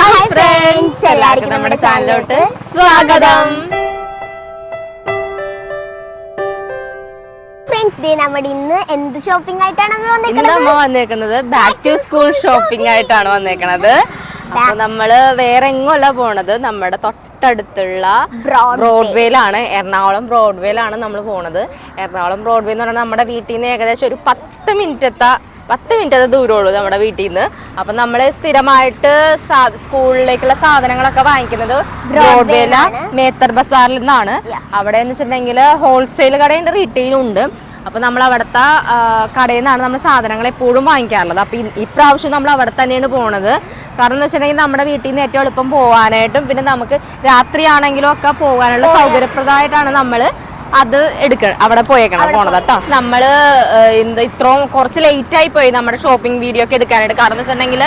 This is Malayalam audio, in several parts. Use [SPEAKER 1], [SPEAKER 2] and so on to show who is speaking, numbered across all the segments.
[SPEAKER 1] ഹായ് ഫ്രണ്ട്സ് എല്ലാവർക്കും നമ്മുടെ ചാനലിലോട്ട് സ്വാഗതം.
[SPEAKER 2] നമ്മുടെ ഇന്ന് എന്ത് ഷോപ്പിംഗ് ആയിട്ടാണ് നമ്മൾ
[SPEAKER 1] വന്നേക്കുന്നത് ബാക്ക് ടു സ്കൂൾ ഷോപ്പിംഗ് ആയിട്ടാണ് വന്നേക്കണത്. അപ്പൊ നമ്മൾ വേറെ എങ്ങുമല്ല പോണത്. നമ്മുടെ തൊട്ടടുത്തുള്ള. ബ്രോഡ്വേയിലാണ് എറണാകുളം ബ്രോഡ്വേയിലാണ് നമ്മൾ പോണത്. എറണാകുളം ബ്രോഡ്വേ എന്ന് പറഞ്ഞാൽ നമ്മുടെ വീട്ടിൽ നിന്ന് ഏകദേശം ഒരു പത്ത് മിനിറ്റത്തെ പത്ത് മിനിറ്റത്തെ ദൂരമുള്ളൂ നമ്മുടെ വീട്ടിൽ നിന്ന് അപ്പൊ നമ്മൾ സ്ഥിരമായിട്ട് സ്കൂളിലേക്കുള്ള സാധനങ്ങളൊക്കെ വാങ്ങിക്കുന്നത് ബ്രോഡ്വേല മേത്തർ ബസാറിൽ നിന്നാണ്. അവിടെ എന്ന് വെച്ചിട്ടുണ്ടെങ്കിൽ ഹോൾസെയിൽ കടയുണ്ട് റീറ്റെയിലും ഉണ്ട് അപ്പൊ നമ്മൾ അവിടുത്തെ കടയിൽ നിന്നാണ് നമ്മൾ സാധനങ്ങൾ എപ്പോഴും വാങ്ങിക്കാറുള്ളത്. അപ്പൊ ഈ- ഇപ്രാവശ്യം നമ്മൾ അവിടെ തന്നെയാണ് പോണത്. കാരണം എന്ന് വെച്ചിട്ടുണ്ടെങ്കിൽ നമ്മുടെ വീട്ടിൽ നിന്ന് ഏറ്റവും എളുപ്പം പോകാനായിട്ടും പിന്നെ നമുക്ക് രാത്രിയാണെങ്കിലും ഒക്കെ പോകാനുള്ള സൗകര്യപ്രദമായിട്ടാണ് നമ്മൾ അത് എടുക്കണം അവിടെ പോയേക്കണം പോണത് കേട്ടോ എന്താ ഇത്രയും കുറച്ച് ലേറ്റ് ആയി പോയി നമ്മുടെ ഷോപ്പിംഗ് വീഡിയോ ഒക്കെ എടുക്കാനായിട്ട്. കാരണം എന്ന് വെച്ചിട്ടുണ്ടെങ്കിൽ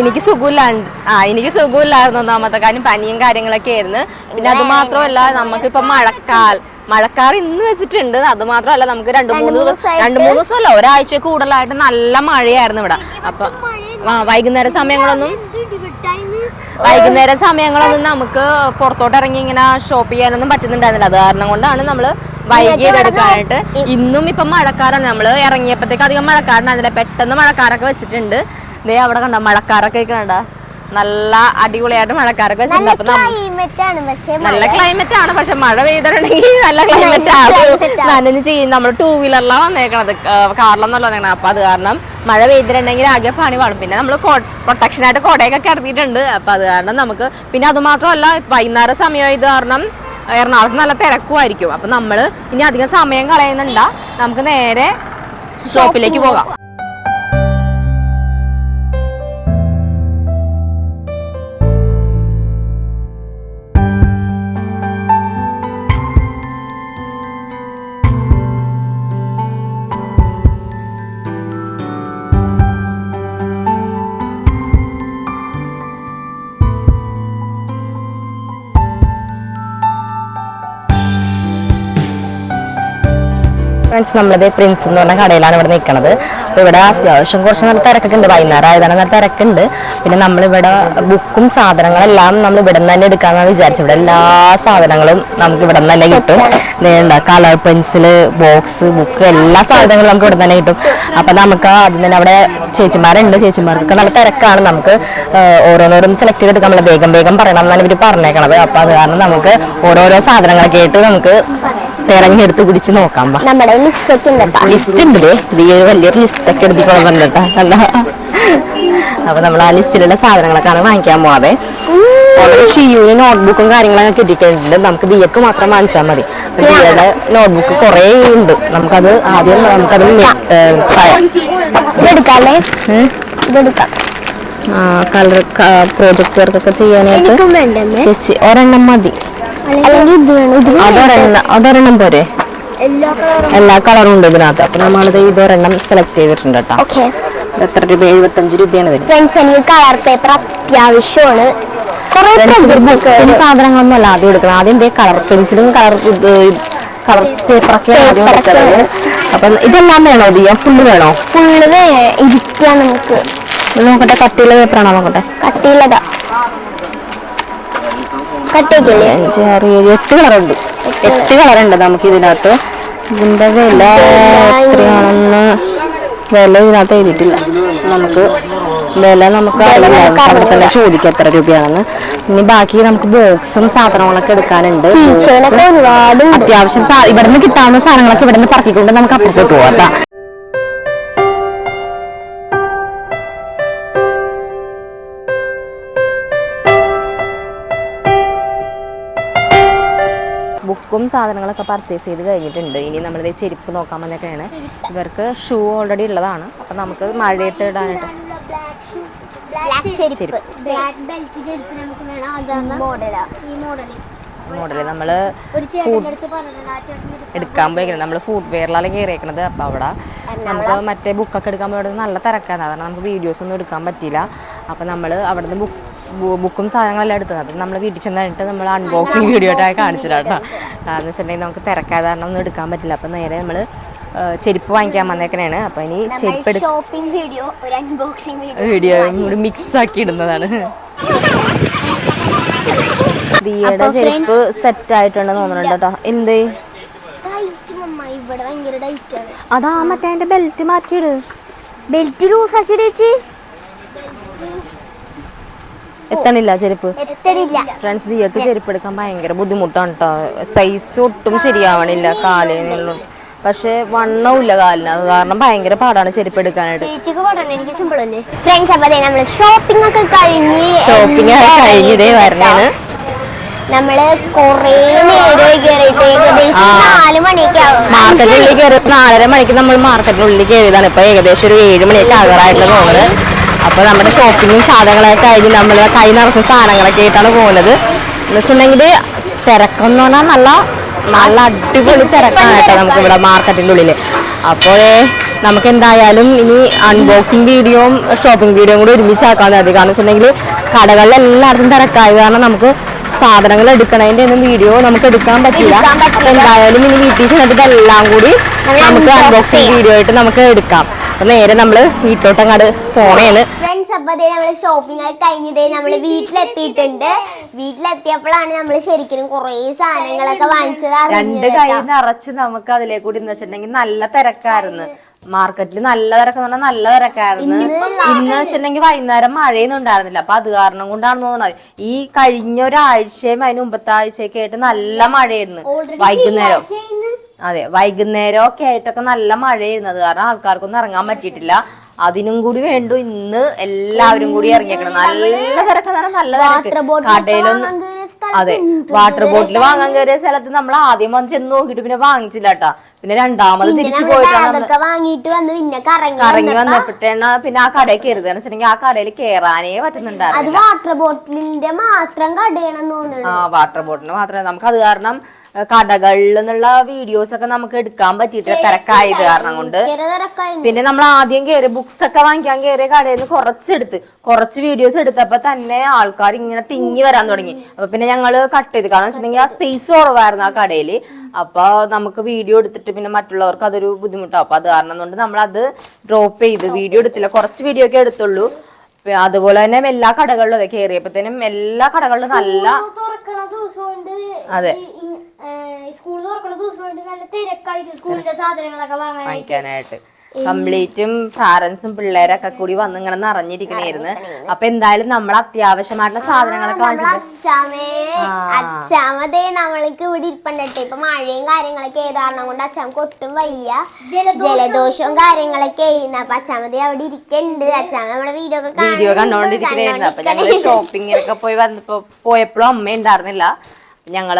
[SPEAKER 1] എനിക്ക് സുഖമില്ലാണ്ട് ആ എനിക്ക് സുഖമില്ലായിരുന്നു ഒന്നാമത്തെ കാര്യം പനിയും കാര്യങ്ങളൊക്കെ ആയിരുന്നു. പിന്നെ അത് മാത്രമല്ല നമുക്കിപ്പോ മഴക്കാൽ മഴക്കാർ ഇന്ന് വെച്ചിട്ടുണ്ട്. അത് മാത്രമല്ല നമുക്ക് രണ്ട് മൂന്ന് ദിവസം രണ്ട് മൂന്ന് ദിവസമല്ല ഒരാഴ്ച കൂടുതലായിട്ട് നല്ല മഴയായിരുന്നു ഇവിടെ. അപ്പൊ ആ വൈകുന്നേര സമയങ്ങളൊന്നും വൈകുന്നേര സമയങ്ങളൊന്നും നമുക്ക് പുറത്തോട്ട് ഇറങ്ങി ഇങ്ങനെ ഷോപ്പ് ചെയ്യാനൊന്നും പറ്റുന്നുണ്ടായിരുന്നില്ല. അത് കാരണം കൊണ്ടാണ് നമ്മൾ വൈകി എടുക്കാനായിട്ട് ഇന്നും ഇപ്പൊ മഴക്കാരാണ് നമ്മൾ ഇറങ്ങിയപ്പോഴത്തേക്ക് അധികം മഴക്കാരനായിരുന്നില്ല പെട്ടെന്ന് മഴക്കാരൊക്കെ വെച്ചിട്ടുണ്ട്. ദേ അവിടെ കണ്ട മഴക്കാരൊക്കെ കണ്ട നല്ല അടിപൊളിയായിട്ട് മഴക്കാരൊക്കെ നല്ല ക്ലൈമറ്റ് ആണ്. പക്ഷെ മഴ പെയ്തിട്ടുണ്ടെങ്കിൽ നല്ല ക്ലൈമറ്റ് ആണ്. നനഞ്ഞ് ചെയ്യും നമ്മൾ ടൂ വീലറിലാണ് വന്നേക്കണത്. കാറിലൊന്നല്ല വന്നേക്കണത്. അപ്പൊ അത് കാരണം മഴ പെയ്തിട്ടുണ്ടെങ്കിൽ ആകെ പണി വേണം. പിന്നെ നമ്മൾ പ്രൊട്ടക്ഷനായിട്ട് കൊടയൊക്കെ കിടത്തിയിട്ടുണ്ട്. അപ്പൊ അത് കാരണം നമുക്ക് പിന്നെ അത് മാത്രമല്ല വൈകുന്നേരം സമയം ഇത് കാരണം എറണാകുളത്ത് നല്ല തിരക്കുമായിരിക്കും. അപ്പൊ നമ്മൾ ഇനി അധികം സമയം കളയുന്നുണ്ട. നമുക്ക് നേരെ ഷോപ്പിലേക്ക് പോകാം. ഫ്രണ്ട്സ് നമ്മളത് പ്രിൻസ് എന്ന് പറഞ്ഞ കടയിലാണ് ഇവിടെ നിൽക്കുന്നത് അപ്പോൾ ഇവിടെ അത്യാവശ്യം കുറച്ച് നല്ല തിരക്കൊക്കെ ഉണ്ട് വൈകുന്നേരം ആയതാണ് നല്ല തിരക്കുണ്ട്. പിന്നെ നമ്മളിവിടെ ബുക്കും സാധനങ്ങളെല്ലാം നമ്മൾ ഇവിടെ നിന്ന് തന്നെ എടുക്കാമെന്നാണ് വിചാരിച്ചത്. ഇവിടെ എല്ലാ സാധനങ്ങളും നമുക്ക് ഇവിടെ നിന്ന് തന്നെ കിട്ടും. വേണ്ട കളർ പെൻസിൽ ബോക്സ് ബുക്ക് എല്ലാ സാധനങ്ങളും നമുക്ക് ഇവിടെ തന്നെ കിട്ടും. അപ്പം നമുക്ക് ആദ്യം തന്നെ അവിടെ ചേച്ചിമാരുണ്ട്. ചേച്ചിമാർക്കൊക്കെ നല്ല തിരക്കാണ്. നമുക്ക് ഓരോന്നോരും സെലക്ട് ചെയ്തെടുക്കാൻ നമ്മൾ വേഗം വേഗം പറയണം എന്നാണ് ഇവർ പറഞ്ഞേക്കണത്. അപ്പോൾ അത് കാരണം നമുക്ക് ഓരോരോ സാധനങ്ങളൊക്കെ ആയിട്ട് നമുക്ക് തിരഞ്ഞെടുത്ത് പിടിച്ച് നോക്കാം
[SPEAKER 2] നമ്മുടെ ലിസ്റ്റ് ഉണ്ട്
[SPEAKER 1] ലിസ്റ്റ് ഈ ഒരു വലിയൊരു ലിസ്റ്റ് ഒക്കെ എടുത്തിക്കൊള്ളുന്നുണ്ട് കേട്ടോ. കണ്ടോ അപ്പൊ നമ്മൾ ആ ലിസ്റ്റിലുള്ള സാധനങ്ങളൊക്കെയാണ് വാങ്ങിക്കാൻ പോണത് ഷിയുവിന് നോട്ട്ബുക്കും കാര്യങ്ങളൊക്കെ കിട്ടിയിട്ടുണ്ട്. നമുക്ക് ദിയക്ക് മാത്രം വാങ്ങിച്ചാൽ മതി. ബിയുടെ ദിയയുടെ നോട്ട്ബുക്ക് കുറേ ഉണ്ട്. നമുക്കത് ആദ്യം നമുക്കത്
[SPEAKER 2] ഇതെടുക്കാല്ലേ ഇതെടുക്കാം
[SPEAKER 1] കളർ പ്രോജക്റ്റ് വർക്കൊക്കെ ചെയ്യാനായിട്ട് സ്കെച്ച് ഒരെണ്ണം മതി. അതൊരെണ്ണം പോരെ.
[SPEAKER 2] എല്ലാ കളറും.
[SPEAKER 1] ഉണ്ട് ഇതിനകത്ത്. അപ്പൊ നമ്മളത് ഇതൊരെണ്ണം സെലക്ട് ചെയ്തിട്ടുണ്ട് കേട്ടോ. എത്ര രൂപ? എഴുപത്തഞ്ച് രൂപയാണ്
[SPEAKER 2] ഫ്രണ്ട്സ് എനിക്ക് കളർ പേപ്പർ അത്യാവശ്യമാണ്.
[SPEAKER 1] സാധനങ്ങളൊന്നും അല്ല ആദ്യം എടുക്കണം ആദ്യം ഇതേ കളർ പെൻസിലും കളർ കളർ പേപ്പറൊക്കെ ആദ്യം എടുക്കുന്നത്. അപ്പം ഇതെല്ലാം വേണോ ഇത്? ഫുള്ള് വേണോ?
[SPEAKER 2] ഫുള്ള് ഇരിക്കാം നമുക്ക്.
[SPEAKER 1] നോക്കട്ടെ കട്ടിയുള്ള പേപ്പറാണോ നോക്കട്ടെ?
[SPEAKER 2] കട്ടിയുള്ളതാ. കട്ടിയൊക്കെയല്ലേ?
[SPEAKER 1] അഞ്ച് ആറ് ഏഴ് എട്ട് കളറുണ്ട്. എട്ട് കളറുണ്ട് നമുക്ക് ഇതിനകത്ത്. ഇതിന്റെ വില എത്രയാണെന്ന് വില ഇതിനകത്ത് എഴുതിയിട്ടില്ല. നമുക്ക് വില നമുക്ക് അവിടെ തന്നെ ചോദിക്കാം എത്ര രൂപയാണെന്ന്. ഇനി ബാക്കി നമുക്ക് ബോക്സും സാധനങ്ങളൊക്കെ എടുക്കാനുണ്ട്. അത്യാവശ്യം ഇവിടെ ഇവിടുന്ന് കിട്ടാവുന്ന സാധനങ്ങളൊക്കെ ഇവിടുന്ന് പറക്കിക്കൊണ്ട് നമുക്ക് അപ്പുറത്തോട്ട് പോവാം സാധനങ്ങളൊക്കെ പർച്ചേസ് ചെയ്ത് കഴിഞ്ഞിട്ടുണ്ട്. ഇനി നമ്മളിത് ചെരുപ്പ് നോക്കാൻ വന്നൊക്കെയാണ് ഇവർക്ക് ഷൂ ഓൾറെഡി ഉള്ളതാണ്. അപ്പം നമുക്ക് മഴയത്ത് ഇടാനായിട്ട്.
[SPEAKER 2] ബ്ലാക്ക് ചെരുപ്പ്.
[SPEAKER 3] ബ്ലാക്ക് ബെൽറ്റ് ചെരുപ്പ് നമുക്ക് വേണം. അതാണ്
[SPEAKER 2] മോഡലാ
[SPEAKER 1] നമ്മൾ എടുക്കാൻ പോയിക്കണം നമ്മൾ ഫുഡ് വെയറിലാണ് കയറിയേക്കണത് അപ്പോൾ അവിടെ നമുക്ക് മറ്റേ ബുക്കൊക്കെ എടുക്കാൻ പോയത് നല്ല തിരക്കാണ്. കാരണം നമുക്ക് വീഡിയോസ് ഒന്നും എടുക്കാൻ പറ്റില്ല അപ്പോൾ നമ്മൾ അവിടുന്ന് ബുക്ക് ബുക്കും സാധനങ്ങളെല്ലാം എടുത്തത്. അപ്പം നമ്മൾ വീട്ടിൽ ചെന്നിട്ട് നമ്മൾ അൺബോക്സിങ് വീഡിയോ ആയിട്ടാണ് കാണിച്ചത് കേട്ടോ. എന്ന് വെച്ചിട്ടുണ്ടെങ്കിൽ നമുക്ക് തിരക്കായ കാരണം ഒന്നും എടുക്കാൻ പറ്റില്ല. അപ്പം നേരെ നമ്മൾ ചെരുപ്പ് വാങ്ങിക്കാൻ വന്നേക്കണേണ്. അപ്പം ഇനി ചെരുപ്പ്
[SPEAKER 2] ഷോപ്പിംഗ് വീഡിയോ ഒരു അൺബോക്സിംഗ് വീഡിയോ
[SPEAKER 1] കൂടി മിക്സ് ആക്കി ഇടുന്നതാണ്. ദിയയുടെ ചെരുപ്പ് സെറ്റ് ആയിട്ടുണ്ട് തോന്നുന്നുണ്ട് കേട്ടോ. എന്ത്? അതാ മറ്റേ അതിന്റെ ബെൽറ്റ് മാറ്റിയിട്.
[SPEAKER 3] ബെൽറ്റ് ലൂസ് ആക്കി ചേച്ചി.
[SPEAKER 1] എത്തണില്ല ചെരുപ്പ്?
[SPEAKER 3] എത്തണില്ല.
[SPEAKER 1] ഫ്രണ്ട്സ് ദിയക്ക് ചെരുപ്പ് എടുക്കാൻ ഭയങ്കര ബുദ്ധിമുട്ടാണ് കേട്ടോ സൈസ് ഒട്ടും ശരിയാവണില്ല കാലിനുള്ള പക്ഷെ വണ്ണമില്ല കാലിന്. അത് കാരണം ഭയങ്കര പാടാണ് ചെരുപ്പ് എടുക്കാനായിട്ട്.
[SPEAKER 3] ഫ്രണ്ട്സ് അപ്പൊ ദേ നമ്മൾ ഷോപ്പിംഗ് ഒക്കെ കഴിഞ്ഞ്
[SPEAKER 1] ഷോപ്പിംഗ് ഒക്കെ കഴിഞ്ഞതേ വരണേണ്
[SPEAKER 3] നമ്മൾ കൊറേ നേരം കയറിയിട്ട് ഏകദേശം
[SPEAKER 1] ആ.
[SPEAKER 3] നാല് മണിയൊക്കെ ആവും.
[SPEAKER 1] മാർക്കറ്റിനുള്ളിൽ കയറി നാലര മണിക്ക് നമ്മൾ മാർക്കറ്റിനുള്ളിൽ കയറിയതാണ്. ഇപ്പൊ ഏകദേശം ഒരു ഏഴ് മണിയൊക്കെ ആകാറായിട്ടുള്ള തോന്നുന്നത് അപ്പൊ നമ്മുടെ ഷോപ്പിങ്ങും സാധനങ്ങളൊക്കെ കഴിഞ്ഞ് നമ്മൾ കൈ നിറച്ച സാധനങ്ങളൊക്കെ ആയിട്ടാണ് പോകുന്നത്. എന്ന് വെച്ചിട്ടുണ്ടെങ്കിൽ തിരക്കെന്ന് പറഞ്ഞാൽ നല്ല നല്ല അടിപൊളി തിരക്കാണ് കേട്ടോ നമുക്ക് ഇവിടെ മാർക്കറ്റിന്റെ ഉള്ളിൽ അപ്പോൾ നമുക്ക് എന്തായാലും ഇനി അൺബോക്സിങ് വീഡിയോയും ഷോപ്പിംഗ് വീഡിയോയും കൂടി ഒരുമിച്ചാക്കാൻ മതി. കാരണം വെച്ചിട്ടുണ്ടെങ്കിൽ കടകളിൽ എല്ലായിടത്തും തിരക്കായി. കാരണം നമുക്ക് സാധനങ്ങൾ എടുക്കണതിന്റെ ഒന്നും വീഡിയോ നമുക്ക് എടുക്കാൻ പറ്റില്ല. എന്തായാലും ഇനി വീട്ടിൽ ചെന്നിട്ട് ഇതെല്ലാം കൂടി നമുക്ക്
[SPEAKER 3] അൺബോക്സിങ്
[SPEAKER 1] വീഡിയോ ആയിട്ട് നമുക്ക് എടുക്കാം. അപ്പൊ നേരെ നമ്മൾ വീട്ടിലോട്ടങ്ങാട് പോണേന്ന്
[SPEAKER 3] ഫ്രണ്ട്സ് അപ്പൊ ദേ നമ്മൾ ഷോപ്പിംഗ് ഒക്കെ കഴിഞ്ഞതേ നമ്മൾ വീട്ടിലെത്തിയിട്ടുണ്ട്. വീട്ടിലെത്തിയപ്പോഴാണ് നമ്മൾ ശരിക്കും കൊറേ സാധനങ്ങളൊക്കെ വാങ്ങിച്ചത്
[SPEAKER 1] രണ്ട്
[SPEAKER 3] അറിഞ്ഞത്
[SPEAKER 1] കൈ നിറച്ച് നമുക്ക് അതിലേക്ക് കൂടി എന്ന് വെച്ചിട്ടുണ്ടെങ്കിൽ നല്ല തിരക്കായിരുന്നു. മാർക്കറ്റിൽ നല്ല തിരക്ക് എന്ന് പറഞ്ഞാൽ നല്ല തിരക്കായിരുന്നു.
[SPEAKER 3] ഇന്ന്
[SPEAKER 1] വെച്ചിട്ടുണ്ടെങ്കിൽ വൈകുന്നേരം മഴയൊന്നും ഉണ്ടായിരുന്നില്ല. അപ്പൊ അത് കാരണം കൊണ്ടാണ് തോന്നുന്നത്. ഈ കഴിഞ്ഞ ഒരാഴ്ചയും അതിന് മുമ്പത്തെ ആഴ്ചയൊക്കെ ആയിട്ട് നല്ല മഴയായിരുന്നു വൈകുന്നേരം. അതെ വൈകുന്നേരം ഒക്കെ ആയിട്ടൊക്കെ നല്ല മഴയായിരുന്നു അത് കാരണം ആൾക്കാർക്കൊന്നും ഇറങ്ങാൻ പറ്റിയിട്ടില്ല. അതിനും കൂടി വേണ്ടു ഇന്ന് എല്ലാവരും കൂടി ഇറങ്ങിയേക്കണം. നല്ല തിരക്കാണ് നല്ല തിരക്ക്. കടയിലൊന്നും അതെ വാട്ടർ ബോട്ടിൽ വാങ്ങാൻ കയറിയ സ്ഥലത്ത് നമ്മൾ ആദ്യം വന്ന് ചെന്ന് നോക്കിയിട്ട് പിന്നെ വാങ്ങിച്ചില്ല കേട്ടാ. പിന്നെ രണ്ടാമത് തിരിച്ചു
[SPEAKER 3] പോയിട്ട്
[SPEAKER 1] പോയിട്ടാണ്
[SPEAKER 3] വാങ്ങിയിട്ട് വന്ന് പിന്നെ കറങ്ങി
[SPEAKER 1] വന്നപ്പോഴാണ് പിന്നെ ആ കടയിൽ കയറുന്നത് വെച്ചിട്ടുണ്ടെങ്കിൽ ആ കടയിൽ കയറാനേ പറ്റുന്നുണ്ടായിരുന്നു
[SPEAKER 3] വാട്ടർ ബോട്ടിലിന്റെ മാത്രം കടയാണെന്ന് തോന്നുന്നു.
[SPEAKER 1] ആ വാട്ടർ ബോട്ടിന് മാത്രമേ നമുക്ക് അത് കാരണം കടകളിൽ നിന്നുള്ള വീഡിയോസ് ഒക്കെ നമുക്ക് എടുക്കാൻ പറ്റിയിട്ടില്ല. തിരക്കായത് കാരണം കൊണ്ട്. പിന്നെ നമ്മൾ ആദ്യം കയറി ബുക്സ് ഒക്കെ വാങ്ങിക്കാൻ കയറിയ കടയിൽ നിന്ന് കുറച്ചെടുത്ത്. കുറച്ച് വീഡിയോസ് എടുത്തപ്പോ തന്നെ ആൾക്കാർ ഇങ്ങനെ തിങ്ങി വരാൻ തുടങ്ങി. അപ്പൊ പിന്നെ ഞങ്ങൾ കട്ട് ചെയ്ത്. കാരണം വെച്ചിട്ടുണ്ടെങ്കിൽ ആ സ്പേസ് കുറവായിരുന്നു ആ കടയിൽ. അപ്പൊ നമുക്ക് വീഡിയോ എടുത്തിട്ട് പിന്നെ മറ്റുള്ളവർക്ക് അതൊരു ബുദ്ധിമുട്ടാവും. അപ്പൊ അത് കാരണം കൊണ്ട് നമ്മൾ അത് ഡ്രോപ്പ് ചെയ്ത്. വീഡിയോ എടുത്തില്ല. കുറച്ച് വീഡിയോ ഒക്കെ എടുത്തുള്ളൂ. അതുപോലെ തന്നെ എല്ലാ കടകളിലും അതെ കയറിയപ്പോഴത്തേനും എല്ലാ കടകളിലും നല്ല
[SPEAKER 3] തുറക്കണ
[SPEAKER 1] അതെ.
[SPEAKER 3] സ്കൂൾ തുറക്കണ ദിവസം കൊണ്ട് നല്ല തിരക്കായിട്ട് സ്കൂളിന്റെ സാധനങ്ങളൊക്കെ
[SPEAKER 1] വാങ്ങാനായിട്ട്. കംപ്ലീറ്റും പാരന്റ്സും പിള്ളേരൊക്കെ കൂടി വന്ന് ഇങ്ങനെ നിറഞ്ഞിരിക്കണായിരുന്നു. അപ്പൊ എന്തായാലും നമ്മൾ അത്യാവശ്യമായിട്ടുള്ള സാധനങ്ങളൊക്കെ
[SPEAKER 3] അച്ഛാമതേ. നമ്മൾക്ക് ഇവിടെ ഇരിപ്പണ്ടട്ടെ ഇപ്പൊ മഴയും കാര്യങ്ങളൊക്കെ ഏത് കാരണം കൊണ്ട് അച്ഛാമക്ക് ഒട്ടും വയ്യ. ജലദോഷവും കാര്യങ്ങളൊക്കെ ചെയ്യുന്ന അപ്പൊ അച്ചാമതേ അവിടെ ഇരിക്കണ്ട്. അച്ഛാമ നമ്മുടെ വീഡിയോ ഒക്കെ
[SPEAKER 1] വീഡിയോ കണ്ടോണ്ടിരിക്കണായിരുന്നു. അപ്പൊ ഞങ്ങൾ ഷോപ്പിങ്ങിനൊക്കെ പോയി വന്നപ്പോ പോയപ്പോഴും അമ്മ ഉണ്ടായിരുന്നില്ല. ഞങ്ങൾ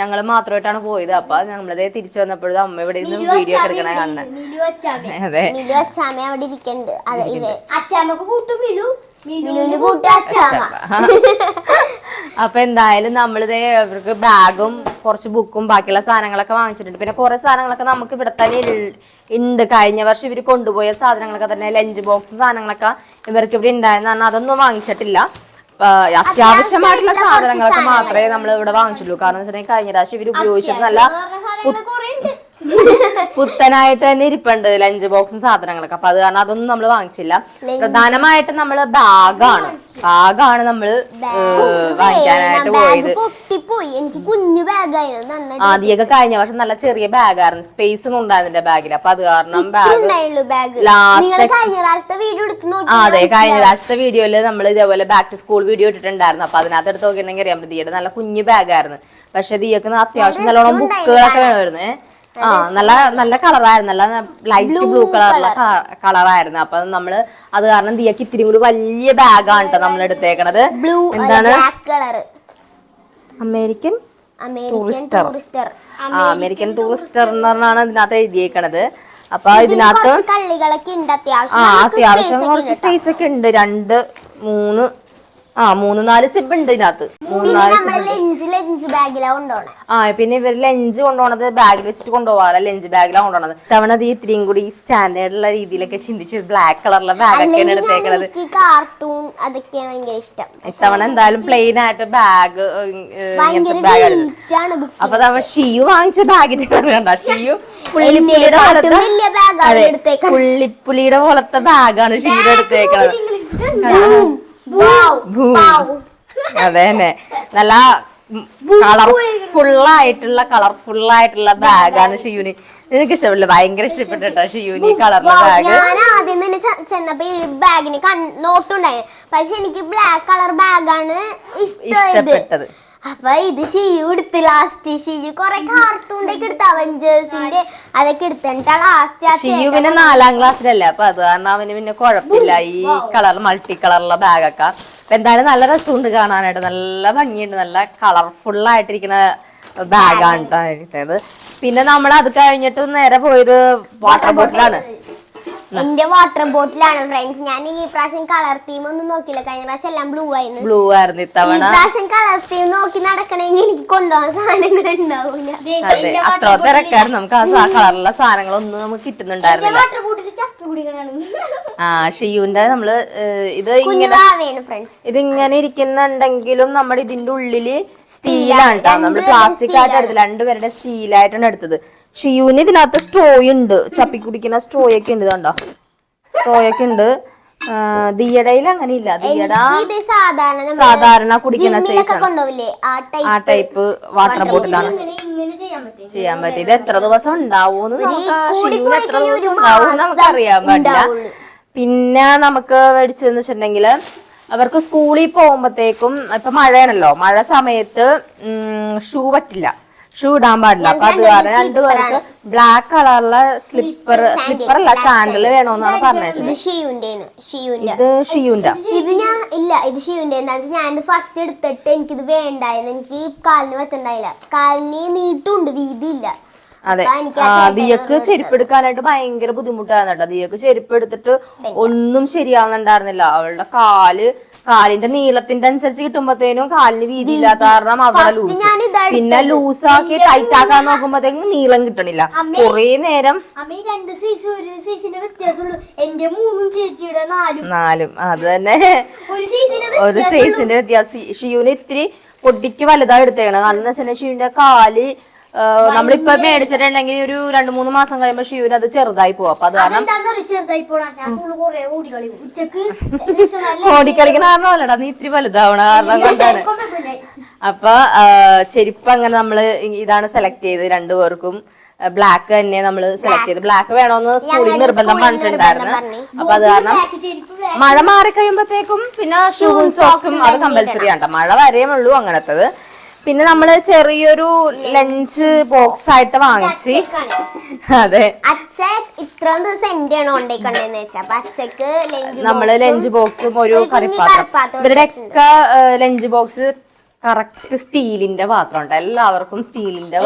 [SPEAKER 1] ഞങ്ങൾ മാത്രമായിട്ടാണ് പോയത്. അപ്പൊ ഞമ്മളത് തിരിച്ചു വന്നപ്പോഴും അമ്മ ഇവിടെ നിന്ന് വീഡിയോ ഒക്കെ എടുക്കണ കാണുന്നത് അതെ.
[SPEAKER 3] അവിടെ ഇരിക്കണ്ട്. അതെ ഇവ അച്ചാമക്ക് കൂട്ടും മിലു. മിലുവിന് കൂട്ടും അച്ചാമ.
[SPEAKER 1] അപ്പൊ എന്തായാലും നമ്മളിത് അവർക്ക് ബാഗും കുറച്ച് ബുക്കും ബാക്കിയുള്ള സാധനങ്ങളൊക്കെ വാങ്ങിച്ചിട്ടുണ്ട്. പിന്നെ കുറെ സാധനങ്ങളൊക്കെ നമുക്ക് ഇവിടെ തന്നെ ഉണ്ട് കഴിഞ്ഞ വർഷം ഇവർ കൊണ്ടുപോയ സാധനങ്ങളൊക്കെ തന്നെ ലഞ്ച് ബോക്സും സാധനങ്ങളൊക്കെ ഇവർക്ക് ഇവിടെ ഉണ്ടായിരുന്ന അതൊന്നും വാങ്ങിച്ചിട്ടില്ല. അത്യാവശ്യമായിട്ടുള്ള സാധനങ്ങളൊക്കെ മാത്രമേ നമ്മൾ ഇവിടെ വാങ്ങിച്ചുള്ളൂ. കാരണം വെച്ചിട്ടുണ്ടെങ്കിൽ കഴിഞ്ഞ പ്രാവശ്യം ഇവർ ഉപയോഗിച്ചത് നല്ല പുത്തനായിട്ട് തന്നെ ഇരിപ്പുണ്ട് ലഞ്ച് ബോക്സും സാധനങ്ങളൊക്കെ. അപ്പൊ അത് കാരണം അതൊന്നും നമ്മൾ വാങ്ങിച്ചില്ല. പ്രധാനമായിട്ട് നമ്മൾ ബാഗാണ്. ബാഗാണ് നമ്മൾ വാങ്ങിക്കാനായിട്ട് പോയത്.
[SPEAKER 3] എനിക്ക് കുഞ്ഞു ബാഗായിരുന്നു.
[SPEAKER 1] ആദ്യമൊക്കെ കഴിഞ്ഞ വർഷം നല്ല ചെറിയ ബാഗായിരുന്നു. സ്പേസ് ഒന്നും ഉണ്ടായിരുന്നില്ല ബാഗിൽ അപ്പൊ അത് കാരണം ബാഗ് അതെ കഴിഞ്ഞ പ്രാവശ്യത്തെ വീഡിയോയിൽ നമ്മൾ ഇതേപോലെ ബാക്ക് ടു സ്കൂൾ വീഡിയോ ഇട്ടിട്ടുണ്ടായിരുന്നു. അപ്പൊ അതിനകത്ത് എടുത്ത് നോക്കിയിട്ടുണ്ടെങ്കിൽ അറിയാം. ദിയുടെ നല്ല കുഞ്ഞു ബാഗായിരുന്നു പക്ഷെ ദിയക്ക് അത്യാവശ്യം നല്ലോണം ബുക്കുകളൊക്കെ വേണമായിരുന്നു. ആ നല്ല നല്ല കളറായിരുന്നു. നല്ല ലൈറ്റ് ബ്ലൂ കളറുള്ള കളറായിരുന്നു. അപ്പൊ നമ്മൾ അത് കാരണം ദിയക്ക് ഇത്തിരി കൂടി വലിയ ബാഗാണ് കേട്ടോ നമ്മൾ എടുത്തേക്കണത്.
[SPEAKER 3] ബ്ലൂ
[SPEAKER 1] എന്താണ്?
[SPEAKER 3] Colour
[SPEAKER 1] American Tourister. ആ അമേരിക്കൻ ടൂറിസ്റ്റർ എന്ന് പറഞ്ഞാണ് ഇതിനകത്ത് എഴുതിയേക്കണത്. അപ്പൊ ഇതിനകത്ത്
[SPEAKER 3] കള്ളികളൊക്കെ ഉണ്ട് അത്യാവശ്യം.
[SPEAKER 1] ആ അത്യാവശ്യം കുറച്ച് സ്പേസ് ഒക്കെ ഉണ്ട്. രണ്ട് മൂന്ന് ആ മൂന്ന് നാല് സിബ് ഉണ്ട് ഇതിനകത്ത്. മൂന്ന് നാല് ആ പിന്നെ ഇവർ ലഞ്ച് കൊണ്ടുപോണത് ബാഗിൽ വെച്ചിട്ട് കൊണ്ടുപോകാറ് ലഞ്ച് ബാഗിലാണ് കൊണ്ടുപോണത്. തവണ അത് ഇത്രയും കൂടി സ്റ്റാൻഡേർഡ് ഉള്ള രീതിയിലൊക്കെ ചിന്തിച്ച് ബ്ലാക്ക് കളറുള്ള ബാഗൊക്കെയാണ്
[SPEAKER 3] എടുത്തേക്കുന്നത് കാർട്ടൂൺ അതൊക്കെയാണ് ഭയങ്കര ഇഷ്ടം.
[SPEAKER 1] ഇത്തവണ എന്തായാലും പ്ലെയിൻ ആയിട്ട് ബാഗ് ഇങ്ങനത്തെ അപ്പൊ തവണ ഷിയു വാങ്ങിച്ച ബാഗിന്റെ കണ്ട? ഷിയു പുള്ളിപ്പുലിയുടെ പോലത്തെ പുള്ളിപ്പുലിയുടെ ബാഗാണ് ഷിയുടെ എടുത്തേക്കണത്.
[SPEAKER 3] Boom.
[SPEAKER 1] അതെ തന്നെ നല്ല കളർഫുൾ ആയിട്ടുള്ള ബാഗാണ് ഷിയൂനി. എനിക്ക് ഇഷ്ടപ്പെട്ടില്ല. ഭയങ്കര ഇഷ്ടപ്പെട്ടോ ഷിയൂനി കളർ കളറിലെ ബാഗ്
[SPEAKER 3] ഞാൻ ആദ്യം തന്നെ ചെന്നപ്പോ ഈ ബാഗിന് നോട്ടുണ്ടായി പക്ഷെ എനിക്ക് ബ്ലാക്ക് കളർ ബാഗാണ്
[SPEAKER 1] ഇഷ്ടപ്പെട്ടത്.
[SPEAKER 3] അപ്പൊ ഇത് ഷിയു എടുത്ത് ലാസ്റ്റ് ഷിയു കൊറേ കാർട്ടൂണിലേക്ക് എടുത്ത് അവഞ്ചേഴ്സിന്റെ അതൊക്കെ എടുത്തിട്ട് ലാസ്റ്റ്
[SPEAKER 1] ഷിയു പിന്നെ നാലാം ക്ലാസ്സിലല്ലേ അപ്പൊ അത് കാരണം അവന് പിന്നെ കുഴപ്പമില്ല. ഈ കളർ മൾട്ടി കളറുള്ള ബാഗൊക്കെ അപ്പൊ എന്തായാലും നല്ല രസമുണ്ട് കാണാനായിട്ട്. നല്ല ഭംഗിയുണ്ട്. നല്ല കളർഫുൾ ആയിട്ടിരിക്കുന്ന ബാഗാണ് കേട്ടോ പിന്നെ നമ്മൾ അത് കഴിഞ്ഞിട്ട് നേരെ പോയത് വാട്ടർ ബോട്ടിലാണ്
[SPEAKER 3] എന്റെ വാട്ടർ ബോട്ടിലാണ് ഫ്രണ്ട്സ് ഞാൻ ഈ പ്രാവശ്യം കളർ തീം ഒന്നും നോക്കില്ല കഴിഞ്ഞ പ്രാവശ്യം എല്ലാം ബ്ലൂ ആയിരുന്നു.
[SPEAKER 1] ബ്ലൂ ആയിരുന്നു ഇത്തവണ.
[SPEAKER 3] പ്രാവശ്യം കളർ തീം നോക്കി നടക്കണമെങ്കിൽ എനിക്ക് കൊണ്ടുപോകാൻ സാധനങ്ങൾ ഉണ്ടാവില്ല.
[SPEAKER 1] അതെ അത്ര നമുക്ക് ആ കളറുള്ള സാധനങ്ങളൊന്നും നമുക്ക് കിട്ടുന്നുണ്ടായിരുന്നില്ല.
[SPEAKER 3] വാട്ടർ ബോട്ടിൽ ചപ്പി
[SPEAKER 1] ആ ഷിയുന്റെ നമ്മൾ ഇത് ഇങ്ങനെ ഇതിങ്ങനെ ഇരിക്കുന്നുണ്ടെങ്കിലും നമ്മുടെ ഇതിന്റെ ഉള്ളിൽ സ്റ്റീലാണ് കേട്ടോ നമ്മൾ പ്ലാസ്റ്റിക് ആയിട്ട് എടുത്തത്. രണ്ടുപേരുടെ സ്റ്റീലായിട്ടാണ് എടുത്തത്. ഷിയൂന് ഇതിനകത്ത് സ്ട്രോ ഉണ്ട്. ചപ്പി കുടിക്കുന്ന സ്ട്രോ ഒക്കെ ഉണ്ട് കണ്ടോ? സ്ട്രോ ഒക്കെ ഉണ്ട്. ദിയടയിൽ അങ്ങനെ ഇല്ല ദിയട
[SPEAKER 3] സാധാരണ
[SPEAKER 1] കുടിക്കുന്ന
[SPEAKER 3] സൈസ് ആ ടൈപ്പ്
[SPEAKER 1] വാട്ടർ ബോട്ടിലാണ്
[SPEAKER 3] ചെയ്യാൻ പറ്റും.
[SPEAKER 1] ഇത് എത്ര ദിവസം ഷിയൂന് എത്ര ദിവസം ഉണ്ടാവും നമുക്ക് അറിയാൻ പറ്റില്ല പിന്നെ നമുക്ക് മേടിച്ചതെന്ന് വെച്ചിട്ടുണ്ടെങ്കിൽ അവർക്ക് സ്കൂളിൽ പോകുമ്പോഴത്തേക്കും ഇപ്പൊ മഴയാണല്ലോ. മഴ സമയത്ത് ഷൂ പറ്റില്ല. ഷൂ ഇടാൻ പാടില്ല. അപ്പൊ അത് കാരണം രണ്ടുപേർക്ക് ബ്ലാക്ക് കളറിലെ സ്ലിപ്പർ സ്ലിപ്പർ അല്ല സാൻഡൽ വേണമെന്നാണ് പറഞ്ഞത്.
[SPEAKER 3] ഇത് ഷിയുന്റെ
[SPEAKER 1] ഇത്
[SPEAKER 3] ഞാൻ ഇല്ല ഇത് ഷിയുന്റെ എന്താ വെച്ചാൽ ഞാൻ ഫസ്റ്റ് എടുത്തിട്ട് എനിക്കിത് വേണ്ടായിരുന്നു. എനിക്ക് കാലിന് പറ്റുണ്ടായില്ല. കാലിന് നീട്ടുണ്ട് വീതിയില്ല.
[SPEAKER 1] അതെ. ദിയക്ക്
[SPEAKER 3] ചെരുപ്പെടുക്കാനായിട്ട്
[SPEAKER 1] ചെരുപ്പ് എടുക്കാനായിട്ട് ഭയങ്കര ബുദ്ധിമുട്ടായിരുന്നു കേട്ടോ. ദിയക്ക് ചെരുപ്പ് എടുത്തിട്ട് ഒന്നും ശരിയാവുന്നുണ്ടായിരുന്നില്ല. അവളുടെ കാൽ കാലിന്റെ നീളത്തിന്റെ അനുസരിച്ച് കിട്ടുമ്പോഴത്തേനും കാലിന് വീതി ഇല്ലാത്ത കാരണം അവിടെ ലൂസ് പിന്നെ ലൂസ് ലൂസാക്കി ടൈറ്റ് ആക്കാൻ നോക്കുമ്പോഴത്തേക്കും നീളം കിട്ടണില്ല. കൊറേ നേരം
[SPEAKER 4] നാലും.
[SPEAKER 1] അത് തന്നെ.
[SPEAKER 4] ഒരു സൈസിന്റെ
[SPEAKER 1] വ്യത്യാസം. ഷിയുന് ഇത്തിരി പൊട്ടിക്ക് വലുതായി എടുത്തേക്കണം. കാരണം എന്താ വെച്ചാൽ ഷിയുവിന്റെ കാൽ നമ്മളിപ്പൊ മേടിച്ചിട്ടുണ്ടെങ്കിൽ ഒരു രണ്ടു മൂന്ന് മാസം കഴിയുമ്പോ ഷീവിന് അത് ചെറുതായി പോകും അപ്പൊ അത് കാരണം ഓടിക്കളിക്കുന്ന കാരണം കാരണമല്ലടാ നീ ഇത്തിരി വലുതാവണ കാരണം കൊണ്ടാണ്. അപ്പൊ ചെരുപ്പ് അങ്ങനെ നമ്മൾ ഇതാണ് സെലക്ട് ചെയ്ത് രണ്ടുപേർക്കും ബ്ലാക്ക് തന്നെ നമ്മൾ സെലക്ട് ചെയ്ത്. ബ്ലാക്ക് വേണമെന്ന് സ്കൂളിൽ നിർബന്ധം പറഞ്ഞിട്ടുണ്ടായിരുന്നു. അപ്പൊ അത് കാരണം. മഴ മാറി കഴിയുമ്പോഴത്തേക്കും പിന്നെ ഷൂവും സോക്സും അത് കമ്പൽസറി ആണ് മഴ വരെയേ അങ്ങനത്തത്. പിന്നെ നമ്മൾ ചെറിയൊരു ലഞ്ച് ബോക്സ് ആയിട്ട് വാങ്ങിച്ച്. അതെ.
[SPEAKER 3] അച്ഛൻ ഇത്രയും ദിവസം എന്റെയാണ് ആണ് കൊണ്ടേക്കൊണ്ടേന്ന് വെച്ചാ. അപ്പൊ അച്ഛക്ക്
[SPEAKER 1] നമ്മൾ ലഞ്ച് ബോക്സും ഒരു കറിപ്പാത്രം.
[SPEAKER 3] കറിപ്പാത്രം
[SPEAKER 1] ഇവരുടെയൊക്കെ ലഞ്ച് ബോക്സ് കറക്റ്റ് സ്റ്റീലിന്റെ പാത്രം ഉണ്ട് എല്ലാവർക്കും സ്റ്റീലിന്റെ